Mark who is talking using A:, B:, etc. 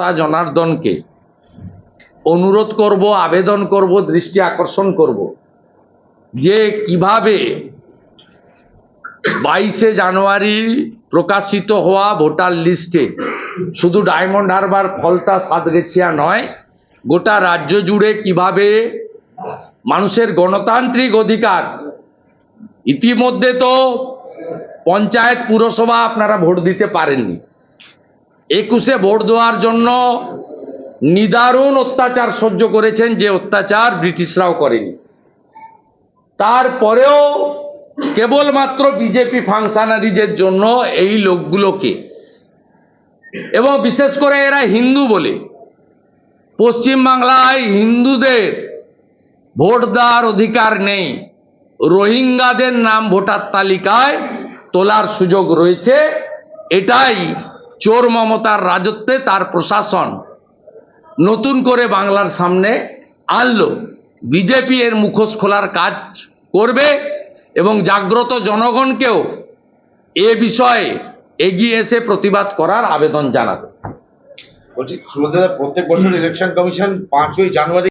A: মমতা জনার্দনকে অনুরোধ করব, আবেদন করব, দৃষ্টি আকর্ষণ করব যে কীভাবে বাইশে জানুয়ারি প্রকাশিত হওয়া ভোটার লিস্টে শুধু ডায়মন্ড হারবার ফলতা সাতগেছিয়া নয়, গোটা রাজ্য জুড়ে কীভাবে মানুষের গণতান্ত্রিক অধিকার, ইতিমধ্যে তো পঞ্চায়েত পুরসভা আপনারা ভোট দিতে পারেননি। একুশে ভোট দেওয়ার জন্য নিদারুণ অত্যাচার সহ্য করেছেন যে অত্যাচার ব্রিটিশরাও করেনি। তারপরেও কেবলমাত্র বিজেপি ফাংশনারিজের জন্য এই লোকগুলোকে, এবং বিশেষ করে এরা হিন্দু বলে, পশ্চিমবাংলায় হিন্দুদের ভোট দেওয়ার অধিকার নেই, রোহিঙ্গাদের নাম ভোটার তালিকায় তোলার সুযোগ রয়েছে, এটাই চোর মমতার রাজত্বে তার প্রশাসন নতুন করে বাংলার সামনে আনলো। বিজেপি এর মুখোশ খোলার কাজ করবে এবং জাগ্রত জনগণকেও এ বিষয়ে এগিয়ে এসে প্রতিবাদ করার আবেদন জানাবে।
B: বলছি প্রত্যেক বছর ইলেকশন কমিশন পাঁচই জানুয়ারি